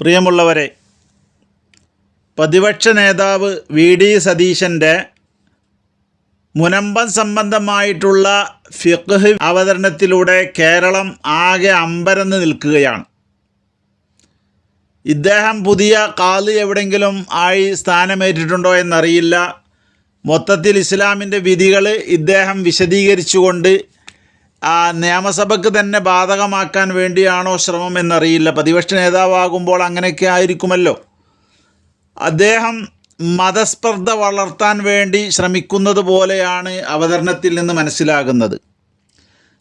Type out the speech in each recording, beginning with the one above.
പ്രിയമുള്ളവരെ പ്രതിപക്ഷ നേതാവ് വി ഡി സതീശന്റെ മുനമ്പം സംബന്ധമായിട്ടുള്ള ഫിഖ് അവതരണത്തിലൂടെ കേരളം ആകെ അമ്പരന്ന് നിൽക്കുകയാണ്. ഇദ്ദേഹം പുതിയ കാൽ എവിടെയെങ്കിലും ആയി സ്ഥാനമേറ്റിട്ടുണ്ടോ എന്നറിയില്ല. മൊത്തത്തിൽ ഇസ്ലാമിന്റെ വിധികൾ ഇദ്ദേഹം വിശദീകരിച്ചുകൊണ്ട് ആ നിയമസഭയ്ക്ക് തന്നെ ബാധകമാക്കാൻ വേണ്ടിയാണോ ശ്രമം എന്നറിയില്ല. പ്രതിപക്ഷ നേതാവാകുമ്പോൾ അങ്ങനെയൊക്കെ ആയിരിക്കുമല്ലോ. അദ്ദേഹം മതസ്പർദ്ധ വളർത്താൻ വേണ്ടി ശ്രമിക്കുന്നത് പോലെയാണ് അവതരണത്തിൽ നിന്ന് മനസ്സിലാകുന്നത്.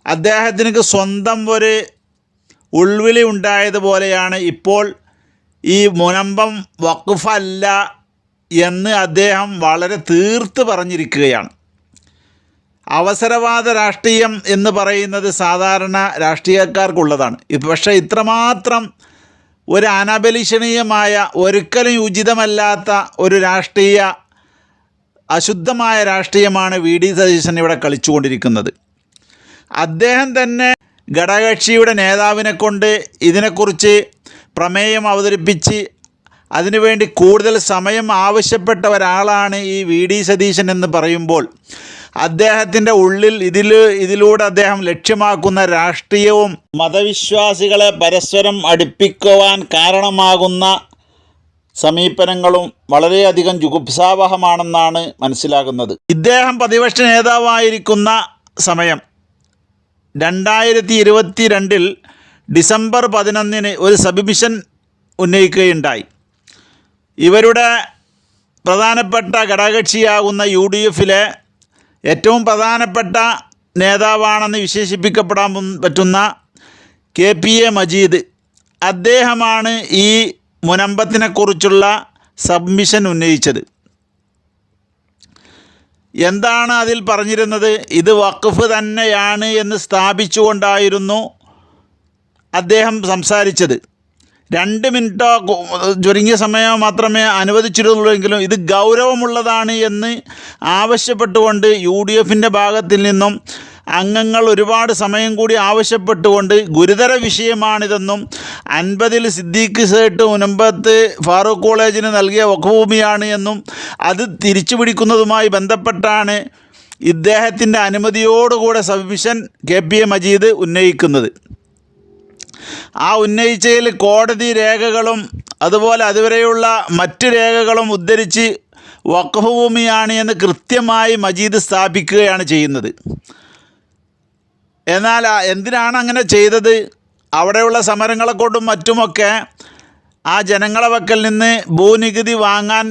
അദ്ദേഹത്തിന് സ്വന്തം ഒരു ഉൾവിളി ഉണ്ടായതുപോലെയാണ് ഇപ്പോൾ ഈ മുനമ്പം വഖഫല്ല എന്ന് അദ്ദേഹം വളരെ തീർത്ത് പറഞ്ഞിരിക്കുകയാണ്. അവസരവാദ രാഷ്ട്രീയം എന്ന് പറയുന്നത് സാധാരണ രാഷ്ട്രീയക്കാർക്കുള്ളതാണ്. പക്ഷേ ഇത്രമാത്രം ഒരു അനബലിഷണീയമായ ഒരിക്കലും ഉചിതമല്ലാത്ത ഒരു രാഷ്ട്രീയ അശുദ്ധമായ രാഷ്ട്രീയമാണ് വി. ഡി. സതീശൻ ഇവിടെ കളിച്ചുകൊണ്ടിരിക്കുന്നത്. അദ്ദേഹം തന്നെ ഘടകകക്ഷിയുടെ നേതാവിനെ കൊണ്ട് ഇതിനെക്കുറിച്ച് പ്രമേയം അവതരിപ്പിച്ച് അതിനുവേണ്ടി കൂടുതൽ സമയം ആവശ്യപ്പെട്ട ഒരാളാണ് ഈ വി. ഡി. സതീശൻ എന്ന് പറയുമ്പോൾ അദ്ദേഹത്തിന്റെ ഉള്ളിൽ ഇതിൽ ഇതിലൂടെ അദ്ദേഹം ലക്ഷ്യമാക്കുന്ന രാഷ്ട്രീയവും മതവിശ്വാസികളെ പരസ്പരം അടുപ്പിക്കുവാൻ കാരണമാകുന്ന സമീപനങ്ങളും വളരെയധികം ജുഗുപ്സാവഹമാണെന്നാണ് മനസ്സിലാകുന്നത്. ഇദ്ദേഹം പ്രതിപക്ഷ നേതാവായിരിക്കുന്ന സമയം രണ്ടായിരത്തി ഇരുപത്തി രണ്ടിൽ ഡിസംബർ പതിനൊന്നിന് ഒരു സബ്മിഷൻ ഉന്നയിക്കുകയുണ്ടായി. ഇവരുടെ പ്രധാനപ്പെട്ട ഘടകകക്ഷിയാകുന്ന യു ഡി എഫിലെ ഏറ്റവും പ്രധാനപ്പെട്ട നേതാവാണെന്ന് വിശേഷിപ്പിക്കപ്പെടാൻ പറ്റുന്ന കെ പി എ മജീദ്. അദ്ദേഹമാണ് ഈ മുനമ്പത്തിനെക്കുറിച്ചുള്ള സബ്മിഷൻ ഉന്നയിച്ചത്. എന്താണ് അതിൽ പറഞ്ഞിരുന്നത്? ഇത് വഖഫ് തന്നെയാണ് എന്ന് സ്ഥാപിച്ചുകൊണ്ടായിരുന്നു അദ്ദേഹം സംസാരിച്ചത്. രണ്ട് മിനിറ്റോ ചുരുങ്ങിയ സമയം മാത്രമേ അനുവദിച്ചിരുന്നുള്ളൂവെങ്കിലും ഇത് ഗൗരവമുള്ളതാണ് എന്ന് ആവശ്യപ്പെട്ടുകൊണ്ട് യു ഡി എഫിന്റെ ഭാഗത്തിൽ നിന്നും അംഗങ്ങൾ ഒരുപാട് സമയം കൂടി ആവശ്യപ്പെട്ടുകൊണ്ട് ഗുരുതര വിഷയമാണിതെന്നും അൻപതിൽ സിദ്ദീഖ് സേട്ട് മുനമ്പത്ത് ഫാറൂഖ് കോളേജിന് നൽകിയ വഖഭൂമിയാണ് എന്നും അത് തിരിച്ചു പിടിക്കുന്നതുമായി ബന്ധപ്പെട്ടാണ് ഇദ്ദേഹത്തിന്റെ അനുമതിയോടുകൂടെ submission K P A Majeed ഉന്നയിക്കുന്നത്. ആ ഉന്നയിച്ചതിൽ കോടതി രേഖകളും അതുപോലെ അതുവരെയുള്ള മറ്റ് രേഖകളും ഉദ്ധരിച്ച് വഖഫ് ഭൂമിയാണ് എന്ന് കൃത്യമായി മജീദ് സ്ഥാപിക്കുകയാണ് ചെയ്യുന്നത്. എന്നാൽ എന്തിനാണ് അങ്ങനെ ചെയ്തത്? അവിടെയുള്ള സമരങ്ങളെ കൊണ്ടും മറ്റുമൊക്കെ ആ ജനങ്ങളെ വക്കൽ നിന്ന് ഭൂനികുതി വാങ്ങാൻ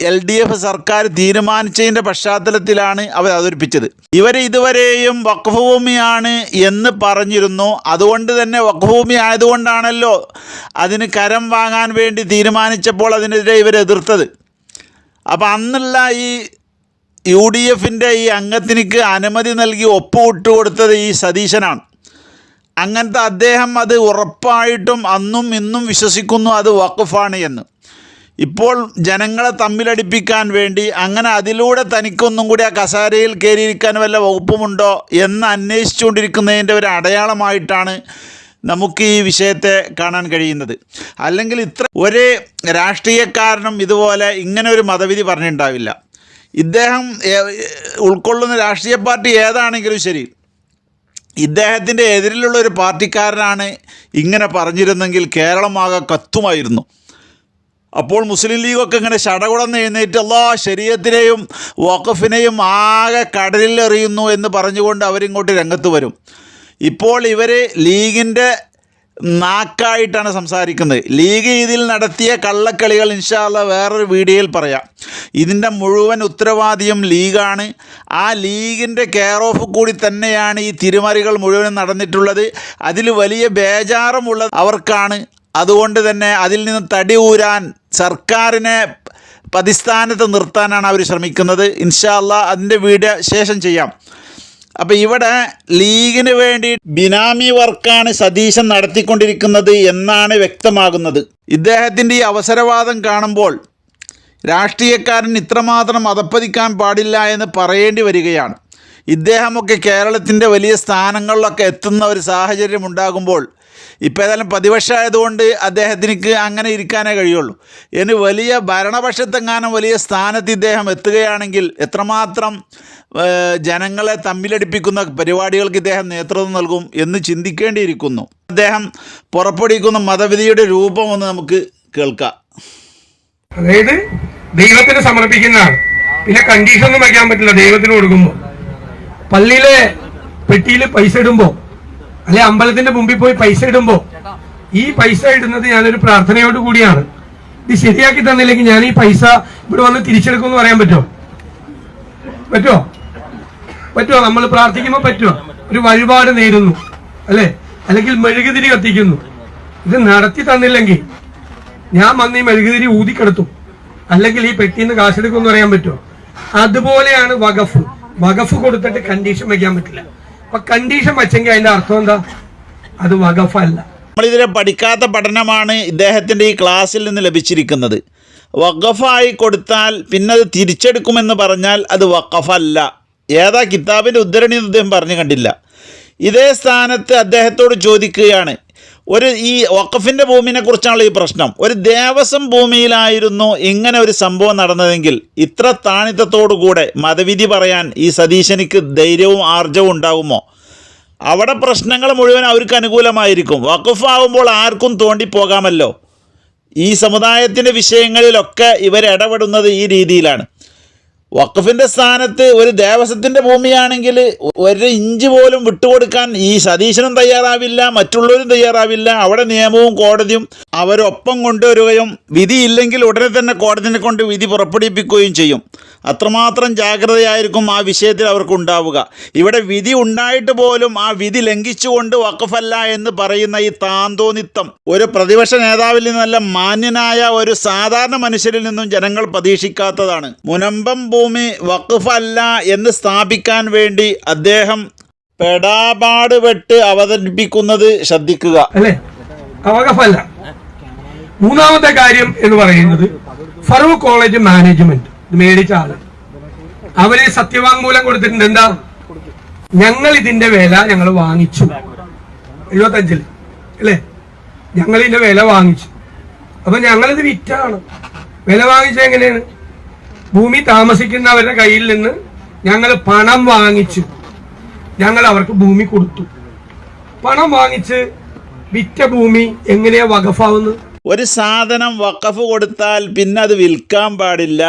എൽ ഡി എഫ് സർക്കാർ തീരുമാനിച്ചതിന്റെ പശ്ചാത്തലത്തിലാണ് അവർ അവതരിപ്പിച്ചത്. ഇവർ ഇതുവരെയും വഖഫ് ഭൂമിയാണ് എന്ന് പറഞ്ഞിരുന്നു. അതുകൊണ്ട് തന്നെ വഖഫ് ഭൂമി ആയതുകൊണ്ടാണല്ലോ അതിന് കരം വാങ്ങാൻ വേണ്ടി തീരുമാനിച്ചപ്പോൾ അതിനെതിരെ ഇവർ എതിർത്തത്. അപ്പോൾ അന്നുള്ള ഈ യു ഡി എഫിന്റെ ഈ അംഗത്തിനിക്ക് അനുമതി നൽകി ഒപ്പുവിട്ട് കൊടുത്തത് ഈ സതീശനാണ്. അങ്ങനത്തെ അദ്ദേഹം അത് ഉറപ്പായിട്ടും അന്നും ഇന്നും വിശ്വസിക്കുന്നു അത് വഖഫാണ് എന്ന്. ഇപ്പോൾ ജനങ്ങളെ തമ്മിലടിപ്പിക്കാൻ വേണ്ടി അങ്ങനെ അതിലൂടെ തനിക്കൊന്നും കൂടി ആ കസാരയിൽ കയറിയിരിക്കാൻ വല്ല വകുപ്പുമുണ്ടോ എന്ന് അന്വേഷിച്ചുകൊണ്ടിരിക്കുന്നതിന്റെ ഒരു അടയാളമായിട്ടാണ് നമുക്ക് ഈ വിഷയത്തെ കാണാൻ കഴിയുന്നത്. അല്ലെങ്കിൽ ഇത്ര ഒരേ രാഷ്ട്രീയക്കാരനും ഇതുപോലെ ഇങ്ങനെ ഒരു മതവിധി പറഞ്ഞിട്ടുണ്ടാവില്ല. ഇദ്ദേഹം ഉൾക്കൊള്ളുന്ന രാഷ്ട്രീയ പാർട്ടി ഏതാണെങ്കിലും ശരി. ഇദ്ദേഹത്തിന്റെ എതിരിലുള്ള ഒരു പാർട്ടിക്കാരനാണ് ഇങ്ങനെ പറഞ്ഞിരുന്നെങ്കിൽ കേരളമാകെ കത്തുമായിരുന്നു. അപ്പോൾ മുസ്ലിം ലീഗൊക്കെ ഇങ്ങനെ ശടകുടന്ന് എഴുന്നേറ്റ് എല്ലാ ശരീരത്തിനെയും വഖഫിനെയും ആകെ കടലിൽ എറിയുന്നു എന്ന് പറഞ്ഞുകൊണ്ട് അവരിങ്ങോട്ട് രംഗത്ത് വരും. ഇപ്പോൾ ഇവർ ലീഗിന്റെ നാക്കായിട്ടാണ് സംസാരിക്കുന്നത്. ലീഗ് ഇതിൽ നടത്തിയ കള്ളക്കളികൾ ഇൻഷാല്ല വേറൊരു വീഡിയോയിൽ പറയാം. ഇതിന്റെ മുഴുവൻ ഉത്തരവാദിയും ലീഗാണ്. ആ ലീഗിന്റെ കെയർ ഓഫ് കൂടി തന്നെയാണ് ഈ തിരിമറികൾ മുഴുവനും നടന്നിട്ടുള്ളത്. അതിൽ വലിയ ബേജാറുമുള്ളത് അവർക്കാണ്. അതുകൊണ്ട് തന്നെ അതിൽ നിന്ന് തടി ഊരാൻ സർക്കാരിനെ പതിസ്ഥാനത്ത് നിർത്താനാണ് അവർ ശ്രമിക്കുന്നത്. ഇൻഷാല്ല അതിന്റെ വീഡിയോ ശേഷം ചെയ്യാം. അപ്പോൾ ഇവിടെ ലീഗിന് വേണ്ടി ബിനാമി വർക്കാണ് സതീശൻ നടത്തിക്കൊണ്ടിരിക്കുന്നത് എന്നാണ് വ്യക്തമാകുന്നത്. ഇദ്ദേഹത്തിന്റെ ഈ അവസരവാദം കാണുമ്പോൾ രാഷ്ട്രീയക്കാരൻ ഇത്രമാത്രം അതപ്പതിക്കാൻ പാടില്ല എന്ന് പറയേണ്ടി വരികയാണ്. ഇദ്ദേഹമൊക്കെ കേരളത്തിന്റെ വലിയ സ്ഥാനങ്ങളിലൊക്കെ എത്തുന്ന ഒരു സാഹചര്യം ഉണ്ടാകുമ്പോൾ ഇപ്പോൾ ഏതായാലും പ്രതിപക്ഷമായതുകൊണ്ട് അദ്ദേഹത്തിന് അങ്ങനെ ഇരിക്കാനേ കഴിയുള്ളൂ. ഇനി വലിയ ഭരണപക്ഷത്തെങ്ങാനും വലിയ സ്ഥാനത്ത് ഇദ്ദേഹം എത്തുകയാണെങ്കിൽ എത്രമാത്രം ജനങ്ങളെ തമ്മിലടിപ്പിക്കുന്ന പരിപാടികൾക്ക് ഇദ്ദേഹം നേതൃത്വം നൽകും എന്ന് ചിന്തിക്കേണ്ടിയിരിക്കുന്നു. അദ്ദേഹം പുറപ്പെടുവിക്കുന്ന മതവിധിയുടെ രൂപം ഒന്ന് നമുക്ക് കേൾക്കാം. അതായത് ദൈവത്തിന് സമർപ്പിക്കുന്നതാണ് പിന്നെ കണ്ടീഷൻ ഒന്നും വയ്ക്കാൻ പറ്റില്ല. ദൈവത്തിന് കൊടുക്കുമ്പോ. പള്ളിയിലെ പെട്ടിയിൽ പൈസ ഇടുമ്പോ അല്ലെ അമ്പലത്തിന്റെ മുമ്പിൽ പോയി പൈസ ഇടുമ്പോ ഈ പൈസ ഇടുന്നത് ഞാനൊരു പ്രാർത്ഥനയോട് കൂടിയാണ്. ഇത് ശരിയാക്കി തന്നില്ലെങ്കിൽ ഞാൻ ഈ പൈസ ഇവിടെ വന്ന് തിരിച്ചെടുക്കുമെന്ന് പറയാൻ പറ്റുമോ? പറ്റുമോ? പറ്റുമോ? നമ്മൾ പ്രാർത്ഥിക്കുമ്പോൾ പറ്റുമോ? ഒരു വഴിപാട് നേരുന്നു അല്ലെ? അല്ലെങ്കിൽ മെഴുകുതിരി കത്തിക്കുന്നു. ഇത് നടത്തി തന്നില്ലെങ്കിൽ ഞാൻ വന്ന് ഈ മെഴുകുതിരി ഊതിക്കെടുത്തു. അല്ലെങ്കിൽ ഈ പെട്ടിന്ന് കാശെടുക്കുമെന്ന് പറയാൻ പറ്റുമോ? അതുപോലെയാണ് വകഫ് വകഫ് കൊടുത്തിട്ട് കണ്ടീഷൻ വെക്കാൻ പറ്റില്ല. അപ്പൊ കണ്ടീഷൻ വെച്ചെങ്കിൽ അതിന്റെ അർത്ഥം എന്താ? അത് വകഫല്ല നമ്മളിതിലെ പഠിക്കാത്ത പഠനമാണ് ഇദ്ദേഹത്തിന്റെ ഈ ക്ലാസ്സിൽ നിന്ന് ലഭിച്ചിരിക്കുന്നത്. വഖഫായി കൊടുത്താൽ പിന്നെ അത് തിരിച്ചെടുക്കുമെന്ന് പറഞ്ഞാൽ അത് വഖഫല്ല. ഏതാ കിതാബിന്റെ ഉദ്ധരണി എന്ന് അദ്ദേഹം പറഞ്ഞു കണ്ടില്ല. ഇതേ സ്ഥാനത്ത് അദ്ദേഹത്തോട് ചോദിക്കുകയാണ്. ഒരു ഈ വഖഫിന്റെ ഭൂമിനെ കുറിച്ചാണല്ലോ ഈ പ്രശ്നം. ഒരു ദേവസ്വം ഭൂമിയിലായിരുന്നു ഇങ്ങനെ ഒരു സംഭവം നടന്നതെങ്കിൽ ഇത്ര താണിത്തത്തോടു കൂടെ മതവിധി പറയാൻ ഈ സതീശനിക്ക് ധൈര്യവും ആർജവും ഉണ്ടാകുമോ അവിടെ പ്രശ്നങ്ങൾ മുഴുവൻ അവർക്ക് അനുകൂലമായിരിക്കും. വഖഫാവുമ്പോൾ ആർക്കും തോണ്ടി തോണ്ടിപ്പോകാമല്ലോ. ഈ സമുദായത്തിന്റെ വിഷയങ്ങളിലൊക്കെ ഇവർ ഇടപെടുന്നത് ഈ രീതിയിലാണ്. വഖഫിന്റെ സ്ഥാനത്ത് ഒരു ദേവസ്വത്തിന്റെ ഭൂമിയാണെങ്കിൽ ഒരു ഇഞ്ച് പോലും വിട്ടുകൊടുക്കാൻ ഈ സതീശനും തയ്യാറാവില്ല മറ്റുള്ളവരും തയ്യാറാവില്ല. അവിടെ നിയമവും കോടതിയും അവരൊപ്പം കൊണ്ടുവരികയും വിധിയില്ലെങ്കിൽ ഉടനെ തന്നെ കോടതിനെ കൊണ്ട് വിധി പുറപ്പെടുവിപ്പിക്കുകയും ചെയ്യും. അത്രമാത്രം ജാഗ്രതയായിരിക്കും ആ വിഷയത്തിൽ അവർക്ക് ഉണ്ടാവുക ഇവിടെ വിധി ഉണ്ടായിട്ട് പോലും ആ വിധി ലംഘിച്ചുകൊണ്ട് വഖഫല്ല എന്ന് പറയുന്ന ഈ താന്തോനിത്തം ഒരു പ്രതിപക്ഷ നേതാവിൽ നിന്നല്ല മാന്യനായ ഒരു സാധാരണ മനുഷ്യരിൽ നിന്നും ജനങ്ങൾ പ്രതീക്ഷിക്കാത്തതാണ്. മുനമ്പം ഭൂമി വഖഫല്ല എന്ന് സ്ഥാപിക്കാൻ വേണ്ടി അദ്ദേഹം പെടാപാട് വെട്ട് അവതരിപ്പിക്കുന്നത് ശ്രദ്ധിക്കുക. അല്ലേ? വഖഫല്ല. മൂന്നാമത്തെ കാര്യം എന്ന് പറയുന്നത് ഫറൂഖ് കോളേജ് മാനേജ്മെന്റ്. മേടിച്ച ആൾ. അവർ സത്യവാങ്മൂലം കൊടുത്തിട്ടുണ്ട്. എന്താ? ഞങ്ങൾ ഇതിന്റെ വില ഞങ്ങൾ വാങ്ങിച്ചു. എഴുപത്തഞ്ചിൽ. അല്ലേ? ഞങ്ങൾ ഇതിന്റെ വില വാങ്ങിച്ചു. അപ്പൊ ഞങ്ങളിത് വിറ്റാണ്. വില വാങ്ങിച്ചത് എങ്ങനെയാണ്? ഭൂമി താമസിക്കുന്നവരുടെ കയ്യിൽ നിന്ന് ഞങ്ങൾ പണം വാങ്ങിച്ചു. ഞങ്ങൾ അവർക്ക് ഭൂമി കൊടുത്തു. പണം വാങ്ങിച്ച് വിറ്റ ഭൂമി എങ്ങനെയാ വകഫാവുന്നത് ഒരു സാധനം വഖഫ് കൊടുത്താൽ പിന്നെ അത് വിൽക്കാൻ പാടില്ല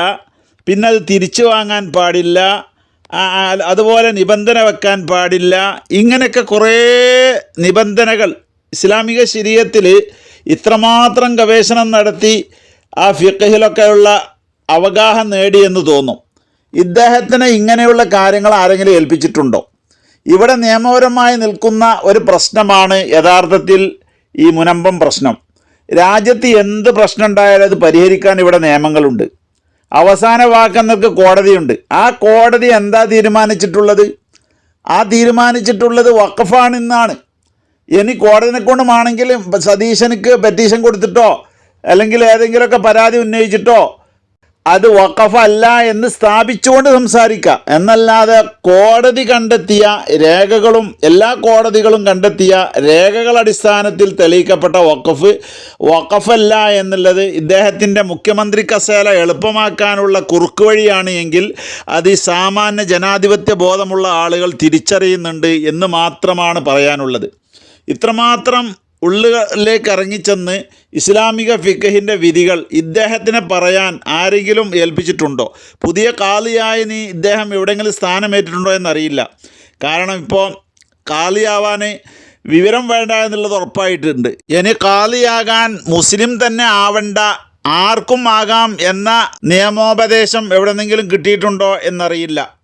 പിന്നെ അത് തിരിച്ചു വാങ്ങാൻ പാടില്ല അതുപോലെ നിബന്ധന വെക്കാൻ പാടില്ല. ഇങ്ങനെയൊക്കെ കുറേ നിബന്ധനകൾ ഇസ്ലാമിക ശരീരത്തിൽ ഇത്രമാത്രം ഗവേഷണം നടത്തി ആ ഫിഖഹിലൊക്കെയുള്ള അവഗാഹം നേടിയെന്ന് തോന്നും. ഇദ്ദേഹത്തിന് ഇങ്ങനെയുള്ള കാര്യങ്ങൾ ആരെങ്കിലും ഏൽപ്പിച്ചിട്ടുണ്ടോ? ഇവിടെ നിയമപരമായി നിൽക്കുന്ന ഒരു പ്രശ്നമാണ് യഥാർത്ഥത്തിൽ ഈ മുനമ്പം പ്രശ്നം. രാജ്യത്ത് എന്ത് പ്രശ്നം ഉണ്ടായാലും അത് പരിഹരിക്കാൻ ഇവിടെ നിയമങ്ങളുണ്ട്. അവസാന വാക്കെന്നൊക്കെ കോടതിയുണ്ട്. ആ കോടതി എന്താ തീരുമാനിച്ചിട്ടുള്ളത്? ആ തീരുമാനിച്ചിട്ടുള്ളത് വഖഫാണെന്നാണ് ഇനി കോടതിനെ കൊണ്ടുമാണെങ്കിൽ സതീശനക്ക് പെറ്റീഷൻ കൊടുത്തിട്ടോ അല്ലെങ്കിൽ ഏതെങ്കിലുമൊക്കെ പരാതി ഉന്നയിച്ചിട്ടോ അത് വഖഫല്ല എന്ന് സ്ഥാപിച്ചുകൊണ്ട് സംസാരിക്കാം. എന്നല്ലാതെ കോടതി കണ്ടെത്തിയ രേഖകളും എല്ലാ കോടതികളും കണ്ടെത്തിയ രേഖകൾ അടിസ്ഥാനത്തിൽ തെളിയിക്കപ്പെട്ട വഖഫ് വഖഫല്ല എന്നുള്ളത് ഇദ്ദേഹത്തിന്റെ മുഖ്യമന്ത്രി കസേല എളുപ്പമാക്കാനുള്ള കുറുക്ക് വഴിയാണ് എങ്കിൽ അത് ഈ സാമാന്യ ജനാധിപത്യ ബോധമുള്ള ആളുകൾ തിരിച്ചറിയുന്നുണ്ട് എന്ന് മാത്രമാണ് പറയാനുള്ളത്. ഇത്രമാത്രം ഉള്ളുകളിലേക്ക് ഇറങ്ങിച്ചെന്ന് ഇസ്ലാമിക ഫിഖഹിന്റെ വിധികൾ ഇദ്ദേഹത്തിനെ പറയാൻ ആരെങ്കിലും ഏൽപ്പിച്ചിട്ടുണ്ടോ? പുതിയ കാളിയായി നീ ഇദ്ദേഹം എവിടെയെങ്കിലും സ്ഥാനമേറ്റിട്ടുണ്ടോ എന്നറിയില്ല. കാരണം ഇപ്പോൾ കാളിയാവാൻ വിവരം വേണ്ട എന്നുള്ളത് ഉറപ്പായിട്ടുണ്ട്. ഇനി കാളിയാകാൻ മുസ്ലിം തന്നെ ആവണ്ട ആർക്കും ആകാം എന്ന നിയമോപദേശം എവിടെന്നെങ്കിലും കിട്ടിയിട്ടുണ്ടോ എന്നറിയില്ല.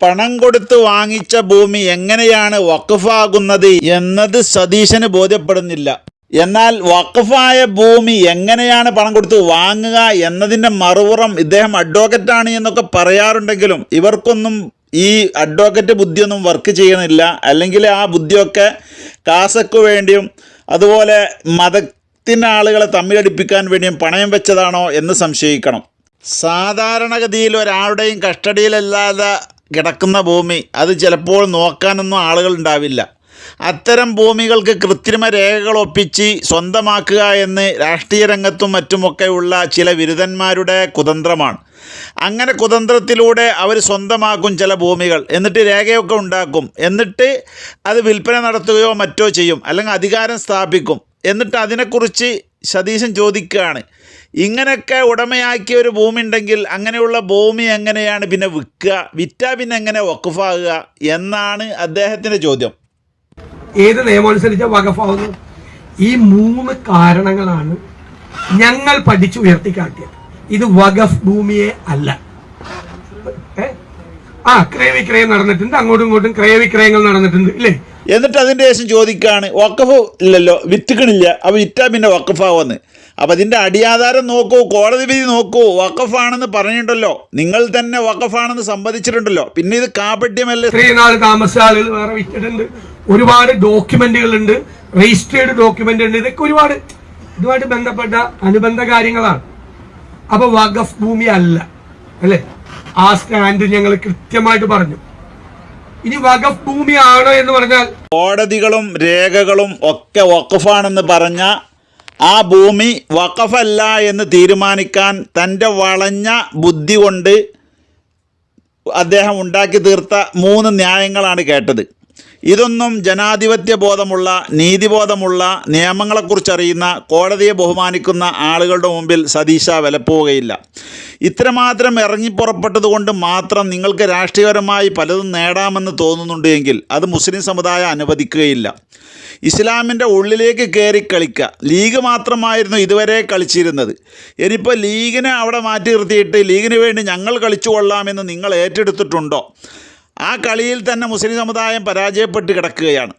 പണം കൊടുത്ത് വാങ്ങിച്ച ഭൂമി എങ്ങനെയാണ് വഖഫാകുന്നത് എന്നത് സതീശന് ബോധ്യപ്പെടുന്നില്ല. എന്നാൽ വഖഫായ ഭൂമി എങ്ങനെയാണ് പണം കൊടുത്ത് വാങ്ങുക എന്നതിന്റെ മറുപുറം ഇദ്ദേഹം അഡ്വക്കറ്റാണ് എന്നൊക്കെ പറയാറുണ്ടെങ്കിലും ഇവർക്കൊന്നും ഈ അഡ്വക്കറ്റ് ബുദ്ധിയൊന്നും വർക്ക് ചെയ്യണില്ല അല്ലെങ്കിൽ ആ ബുദ്ധിയൊക്കെ കാസക്ക് വേണ്ടിയും അതുപോലെ മതത്തിന്റെ ആളുകളെ തമ്മിലടിപ്പിക്കാൻ വേണ്ടിയും പണയം വെച്ചതാണോ എന്ന് സംശയിക്കണം. സാധാരണഗതിയിൽ ഒരാളുടെയും കസ്റ്റഡിയിലല്ലാതെ കിടക്കുന്ന ഭൂമി. അത് ചിലപ്പോൾ നോക്കാനൊന്നും ആളുകൾ ഉണ്ടാവില്ല. അത്തരം ഭൂമികൾക്ക് കൃത്രിമ രേഖകൾ ഒപ്പിച്ച് സ്വന്തമാക്കുക എന്ന് രാഷ്ട്രീയ രംഗത്തും മറ്റുമൊക്കെയുള്ള ചില ബിരുദന്മാരുടെ കുതന്ത്രമാണ്. അങ്ങനെ കുതന്ത്രത്തിലൂടെ അവർ സ്വന്തമാക്കും ചില ഭൂമികൾ. എന്നിട്ട് രേഖയൊക്കെ ഉണ്ടാക്കും. എന്നിട്ട് അത് വിൽപ്പന നടത്തുകയോ മറ്റോ ചെയ്യും. അല്ലെങ്കിൽ അധികാരം സ്ഥാപിക്കും. എന്നിട്ട് അതിനെക്കുറിച്ച് സതീശൻ ചോദിക്കുകയാണ്. ഇങ്ങനെയൊക്കെ ഉടമയാക്കിയ ഒരു ഭൂമി ഉണ്ടെങ്കിൽ അങ്ങനെയുള്ള ഭൂമി എങ്ങനെയാണ് പിന്നെ വിൽക്കുക? വിറ്റാ പിന്നെ എങ്ങനെ വക്കുഫാകുക എന്നാണ് അദ്ദേഹത്തിന്റെ ചോദ്യം. ഏത് നിയമം വകഫാവുന്നു ഈ മൂന്ന് കാരണങ്ങളാണ് ഞങ്ങൾ പഠിച്ചു ഉയർത്തിക്കാട്ടിയത് ഇത് വഖഫ് ഭൂമിയെ അല്ല? ആ ക്രയവിക്രയം നടന്നിട്ടുണ്ട്. അങ്ങോട്ടും ഇങ്ങോട്ടും ക്രയവിക്രയങ്ങൾ നടന്നിട്ടുണ്ട് ഇല്ലേ? എന്നിട്ട് അതിന്റെ ശേഷം ചോദിക്കാണ് വക്കഫ് ഇല്ലല്ലോ വിറ്റുക്കണില്ല അപ്പൊ വിറ്റാ പിന്നെ വക്കഫാവെന്ന് അപ്പോൾ അതിന്റെ അടിയാധാരം നോക്കൂ കോടതി വിധി നോക്കൂ വക്കഫാണെന്ന് പറഞ്ഞിട്ടുണ്ടല്ലോ. നിങ്ങൾ തന്നെ വക്കഫാണെന്ന് സമ്മതിച്ചിട്ടുണ്ടല്ലോ പിന്നെ ഇത് കാപട്യമല്ലേ? ഇത്രയും നാൾ ആളുകൾ വേറെ വിറ്റിട്ടുണ്ട്. ഒരുപാട് ഡോക്യുമെന്റുകൾ ഉണ്ട് രജിസ്റ്റേർഡ് ഡോക്യുമെന്റ് ഉണ്ട് ഇതൊക്കെ ഒരുപാട് ഇതുമായിട്ട് ബന്ധപ്പെട്ട അനുബന്ധ കാര്യങ്ങളാണ്. അപ്പൊ വഖഫ് ഭൂമി അല്ല അല്ലെ? ആ സ്റ്റാൻഡ് ഞങ്ങൾ കൃത്യമായിട്ട് പറഞ്ഞു. ഇനി വഖഫ് ഭൂമി ആണോ എന്ന് പറഞ്ഞാൽ കോടതികളും രേഖകളും ഒക്കെ വഖഫാണെന്ന് പറഞ്ഞ ആ ഭൂമി വഖഫല്ല എന്ന് തീരുമാനിക്കാൻ തന്റെ വളഞ്ഞ ബുദ്ധി കൊണ്ട് അദ്ദേഹം ഉണ്ടാക്കി തീർത്ത മൂന്ന് ന്യായങ്ങളാണ് കേട്ടത്. ഇതൊന്നും ജനാധിപത്യ ബോധമുള്ള നീതിബോധമുള്ള നിയമങ്ങളെക്കുറിച്ചറിയുന്ന കോടതിയെ ബഹുമാനിക്കുന്ന ആളുകളുടെ മുമ്പിൽ സതീശ വിലപ്പോവുകയില്ല ഇത്രമാത്രം ഇറങ്ങിപ്പുറപ്പെട്ടതുകൊണ്ട് മാത്രം നിങ്ങൾക്ക് രാഷ്ട്രീയപരമായി പലതും നേടാമെന്ന് തോന്നുന്നുണ്ട് എങ്കിൽ അത് മുസ്ലിം സമുദായം അനുവദിക്കുകയില്ല. ഇസ്ലാമിന്റെ ഉള്ളിലേക്ക് കയറി കളിക്കുക. ലീഗ് മാത്രമായിരുന്നു ഇതുവരെ കളിച്ചിരുന്നത്. ഇനിയിപ്പോൾ ലീഗിനെ അവിടെ മാറ്റി നിർത്തിയിട്ട് ലീഗിന് വേണ്ടി ഞങ്ങൾ കളിച്ചു കൊള്ളാമെന്ന് നിങ്ങൾ ഏറ്റെടുത്തിട്ടുണ്ടോ? ആ കളിയിൽ തന്നെ മുസ്ലിം സമുദായം പരാജയപ്പെട്ട് കിടക്കുകയാണ്.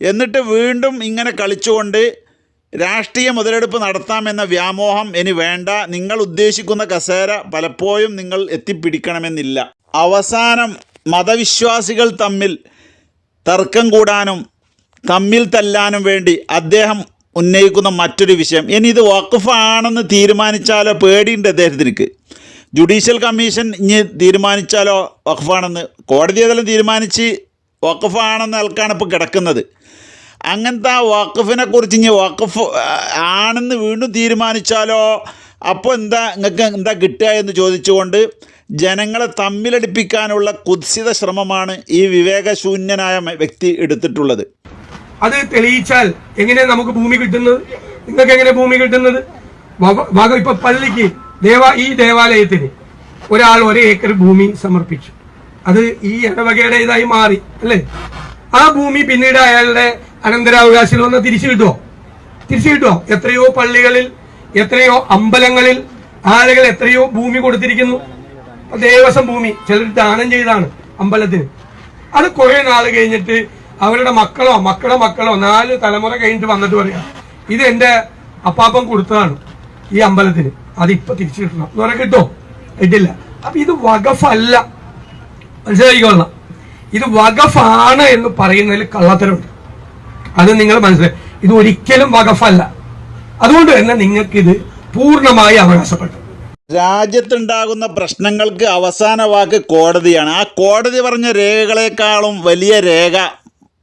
എന്നിട്ട് വീണ്ടും ഇങ്ങനെ കളിച്ചുകൊണ്ട് രാഷ്ട്രീയ മുതലെടുപ്പ് നടത്താമെന്ന വ്യാമോഹം ഇനി വേണ്ട. നിങ്ങൾ ഉദ്ദേശിക്കുന്ന കസേര പലപ്പോഴും നിങ്ങൾ എത്തിപ്പിടിക്കണമെന്നില്ല. അവസാനം മതവിശ്വാസികൾ തമ്മിൽ തർക്കം കൂടാനും തമ്മിൽ തല്ലാനും വേണ്ടി അദ്ദേഹം ഉന്നയിക്കുന്ന മറ്റൊരു വിഷയം. ഇനി ഇത് വഖഫാണെന്ന് തീരുമാനിച്ചാലോ പേടിയുണ്ട് അദ്ദേഹത്തിനക്ക്. ജുഡീഷ്യൽ കമ്മീഷൻ ഇനി തീരുമാനിച്ചാലോ വഖഫാണെന്ന്. കോടതി ഏതെങ്കിലും തീരുമാനിച്ച് വഖഫാണെന്ന ആൾക്കാണ് ഇപ്പോൾ കിടക്കുന്നത്. അങ്ങനത്തെ ആ വഖഫിനെ കുറിച്ച് ഇനി വഖഫ് ആണെന്ന് വീണ്ടും തീരുമാനിച്ചാലോ? അപ്പോൾ എന്താ നിങ്ങൾക്ക് എന്താ കിട്ടുക എന്ന് ചോദിച്ചുകൊണ്ട് ജനങ്ങളെ തമ്മിലടിപ്പിക്കാനുള്ള കുത്സിത ശ്രമമാണ് ഈ വിവേകശൂന്യനായ വ്യക്തി എടുത്തിട്ടുള്ളത്. അത് തെളിയിച്ചാൽ എങ്ങനെ നമുക്ക് ഭൂമി കിട്ടുന്നത്? നിങ്ങൾക്ക് എങ്ങനെ ഭൂമി കിട്ടുന്നത്? ഇപ്പൊ പള്ളിക്ക് ദേവ ഈ ദേവാലയത്തിന് ഒരാൾ ഒരേ ഏക്കർ ഭൂമി സമർപ്പിച്ചു. അത് ഈ ഇടവകയുടെ ഇതായി മാറി അല്ലേ? ആ ഭൂമി പിന്നീട് അയാളുടെ അനന്തരാവകാശികൾ വന്ന് തിരിച്ചു കിട്ടുമോ തിരിച്ചു കിട്ടുമോ എത്രയോ പള്ളികളിൽ എത്രയോ അമ്പലങ്ങളിൽ ആളുകൾ എത്രയോ ഭൂമി കൊടുത്തിരിക്കുന്നു. ദേവസ്വം ഭൂമി ചിലർ ദാനം ചെയ്താണ് അമ്പലത്തിന്. അത് കുറെ നാൾ കഴിഞ്ഞിട്ട് അവരുടെ മക്കളോ മക്കളെ മക്കളോ നാല് തലമുറ കഴിഞ്ഞിട്ട് വന്നിട്ട് പറയാം ഇത് എന്റെ അപ്പാപ്പൻ കൊടുത്തതാണ് ഈ അമ്പലത്തിന്. അതിപ്പോ തിരിച്ചു കിട്ടണം. എന്ന് പറയാൻ കിട്ടോ? കിട്ടില്ല. അപ്പൊ ഇത് വകഫല്ല മനസ്സിലായിക്കൊള്ളാം ഇത് വകഫാണ് എന്ന് പറയുന്നതിൽ കള്ളത്തരമുണ്ട്. അത് നിങ്ങൾ മനസ്സിലായി. ഇത് ഒരിക്കലും വകഫല്ല അതുകൊണ്ട് തന്നെ നിങ്ങൾക്കിത് പൂർണമായി അവകാശപ്പെട്ടു. രാജ്യത്തുണ്ടാകുന്ന പ്രശ്നങ്ങൾക്ക് അവസാന വാക്ക് കോടതിയാണ്. ആ കോടതി പറഞ്ഞ രേഖകളെക്കാളും വലിയ രേഖ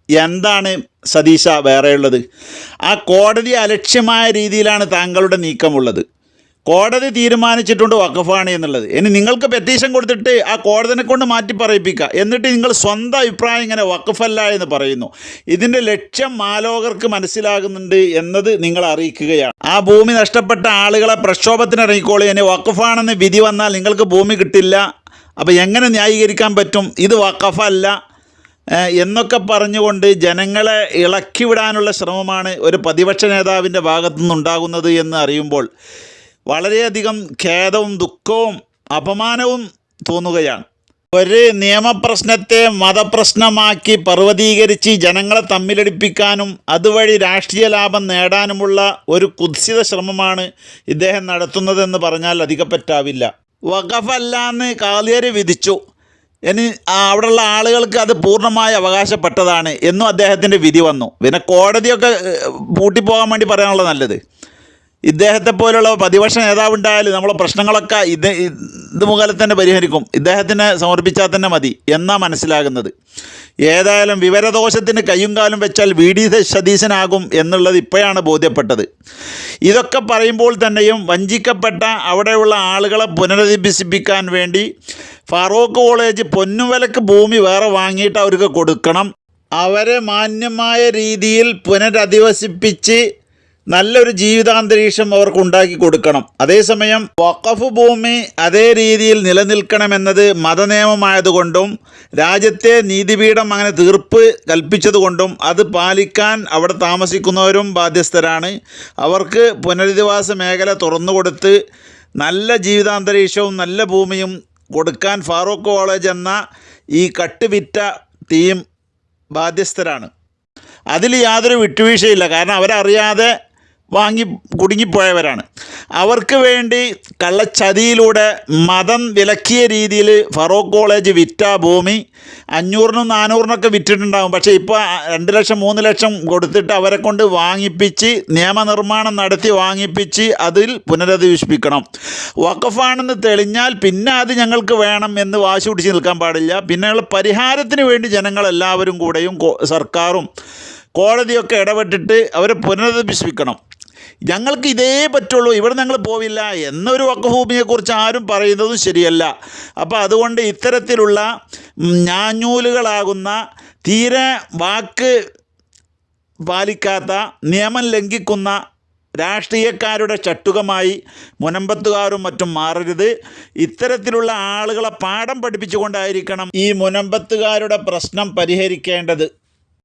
എന്താണ് സതീശ വേറെയുള്ളത്? ആ കോടതി അലക്ഷ്യമായ രീതിയിലാണ് താങ്കളുടെ നീക്കമുള്ളത്. കോടതി തീരുമാനിച്ചിട്ടുണ്ട് വഖഫാണ് എന്നുള്ളത്. ഇനി നിങ്ങൾക്ക് പെറ്റീഷൻ കൊടുത്തിട്ട് ആ കോടതിനെ കൊണ്ട് മാറ്റി പറയിപ്പിക്കുക. എന്നിട്ട് നിങ്ങൾ സ്വന്തം അഭിപ്രായം ഇങ്ങനെ വഖഫല്ല എന്ന് പറയുന്നു. ഇതിന്റെ ലക്ഷ്യം മാലോകർക്ക് മനസ്സിലാകുന്നുണ്ട് എന്നത് നിങ്ങൾ അറിയിക്കുകയാണ്. ആ ഭൂമി നഷ്ടപ്പെട്ട ആളുകളെ പ്രക്ഷോഭത്തിന് ഇറങ്ങിക്കോളി. ഇനി വഖഫാണെന്ന് വിധി വന്നാൽ നിങ്ങൾക്ക് ഭൂമി കിട്ടില്ല. അപ്പോൾ എങ്ങനെ ന്യായീകരിക്കാൻ പറ്റും? ഇത് വഖഫല്ല. എന്നൊക്കെ പറഞ്ഞുകൊണ്ട് ജനങ്ങളെ ഇളക്കിവിടാനുള്ള ശ്രമമാണ് ഒരു പ്രതിപക്ഷ നേതാവിന്റെ ഭാഗത്തു നിന്നുണ്ടാകുന്നത് എന്ന് അറിയുമ്പോൾ വളരെയധികം ഖേദവും ദുഃഖവും അപമാനവും തോന്നുകയാണ്. ഒരു നിയമപ്രശ്നത്തെ മതപ്രശ്നമാക്കി പർവതീകരിച്ച് ജനങ്ങളെ തമ്മിലടിപ്പിക്കാനും അതുവഴി രാഷ്ട്രീയ ലാഭം നേടാനുമുള്ള ഒരു കുത്സിത ശ്രമമാണ് ഇദ്ദേഹം നടത്തുന്നതെന്ന് പറഞ്ഞാൽ അധികപ്പറ്റാവില്ല വഖഫല്ലാന്ന് കാലിയർ വിധിച്ചു. ഇനി അവിടെയുള്ള ആളുകൾക്ക് അത് പൂർണമായി അവകാശപ്പെട്ടതാണ് എന്നും അദ്ദേഹത്തിന്റെ വിധി വന്നു. പിന്നെ കോടതിയൊക്കെ പൂട്ടിപ്പോകാൻ വേണ്ടി പറയാനുള്ള നല്ലത്. ഇദ്ദേഹത്തെ പോലുള്ള പ്രതിപക്ഷ നേതാവുണ്ടായാലും നമ്മളെ പ്രശ്നങ്ങളൊക്കെ ഇത് ഇത് മുഖാലെ തന്നെ പരിഹരിക്കും. ഇദ്ദേഹത്തിന് സമർപ്പിച്ചാൽ തന്നെ മതി എന്നാ മനസ്സിലാകുന്നത്. ഏതായാലും വിവരദോഷത്തിന് കയ്യും കാലും വെച്ചാൽ വി. ഡി. സതീശനാകും എന്നുള്ളത് ഇപ്പോഴാണ് ബോധ്യപ്പെട്ടത്. ഇതൊക്കെ പറയുമ്പോൾ തന്നെയും വഞ്ചിക്കപ്പെട്ട അവിടെയുള്ള ആളുകളെ പുനരധിവസിപ്പിക്കാൻ വേണ്ടി ഫാറൂഖ് കോളേജ് പൊന്നുവിലക്ക് ഭൂമി വേറെ വാങ്ങിയിട്ട് അവർക്ക് കൊടുക്കണം. അവരെ മാന്യമായ രീതിയിൽ പുനരധിവസിപ്പിച്ച് നല്ലൊരു ജീവിതാന്തരീക്ഷം അവർക്ക് ഉണ്ടാക്കി കൊടുക്കണം. അതേസമയം വഖഫ് ഭൂമി അതേ രീതിയിൽ നിലനിൽക്കണമെന്നത് മതനിയമമായതുകൊണ്ടും രാജ്യത്തെ നീതിപീഠം അങ്ങനെ തീർപ്പ് കൽപ്പിച്ചതുകൊണ്ടും അത് പാലിക്കാൻ അവിടെ താമസിക്കുന്നവരും ബാധ്യസ്ഥരാണ്. അവർക്ക് പുനരധിവാസ മേഖല തുറന്നുകൊടുത്ത് നല്ല ജീവിതാന്തരീക്ഷവും നല്ല ഭൂമിയും കൊടുക്കാൻ ഫാറൂഖ് കോളേജ് എന്ന ഈ കട്ടുവിറ്റ ടീം ബാധ്യസ്ഥരാണ്. അതിൽ യാതൊരു വിട്ടുവീഴ്ചയില്ല. കാരണം അവരറിയാതെ വാങ്ങി കുടുങ്ങിപ്പോയവരാണ്. അവർക്ക് വേണ്ടി കള്ളച്ചതിയിലൂടെ മതം വിലക്കിയ രീതിയിൽ ഫറൂഖ് കോളേജ് വിറ്റ ഭൂമി അഞ്ഞൂറിനും നാനൂറിനൊക്കെ വിറ്റിട്ടുണ്ടാകും പക്ഷേ ഇപ്പോൾ രണ്ട് ലക്ഷം മൂന്ന് ലക്ഷം കൊടുത്തിട്ട് അവരെ കൊണ്ട് വാങ്ങിപ്പിച്ച് നിയമനിർമ്മാണം നടത്തി വാങ്ങിപ്പിച്ച് അതിൽ പുനരധിവസിപ്പിക്കണം വഖഫാണെന്ന് തെളിഞ്ഞാൽ പിന്നെ അത് ഞങ്ങൾക്ക് വേണം എന്ന് വാശി പിടിച്ച് നിൽക്കാൻ പാടില്ല. പിന്നെയുള്ള പരിഹാരത്തിന് വേണ്ടി ജനങ്ങളെല്ലാവരും കൂടെയും സർക്കാരും കോടതിയൊക്കെ ഇടപെട്ടിട്ട് അവരെ പുനരധിവസിപ്പിക്കണം ഞങ്ങൾക്ക് ഇതേ പറ്റുള്ളൂ ഇവിടെ ഞങ്ങൾ പോവില്ല എന്നൊരു വക്കഭൂമിയെക്കുറിച്ച് ആരും പറയുന്നതും ശരിയല്ല. അപ്പോൾ അതുകൊണ്ട് ഇത്തരത്തിലുള്ള ഞാഞ്ഞൂലുകളാകുന്ന തീരെ വാക്ക് പാലിക്കാത്ത നിയമം ലംഘിക്കുന്ന രാഷ്ട്രീയക്കാരുടെ ചട്ടുകമായി മുനമ്പത്തുകാരും മറ്റും മാറരുത്. ഇത്തരത്തിലുള്ള ആളുകളെ പാഠം പഠിപ്പിച്ചുകൊണ്ടായിരിക്കണം ഈ മുനമ്പത്തുകാരുടെ പ്രശ്നം പരിഹരിക്കേണ്ടത്.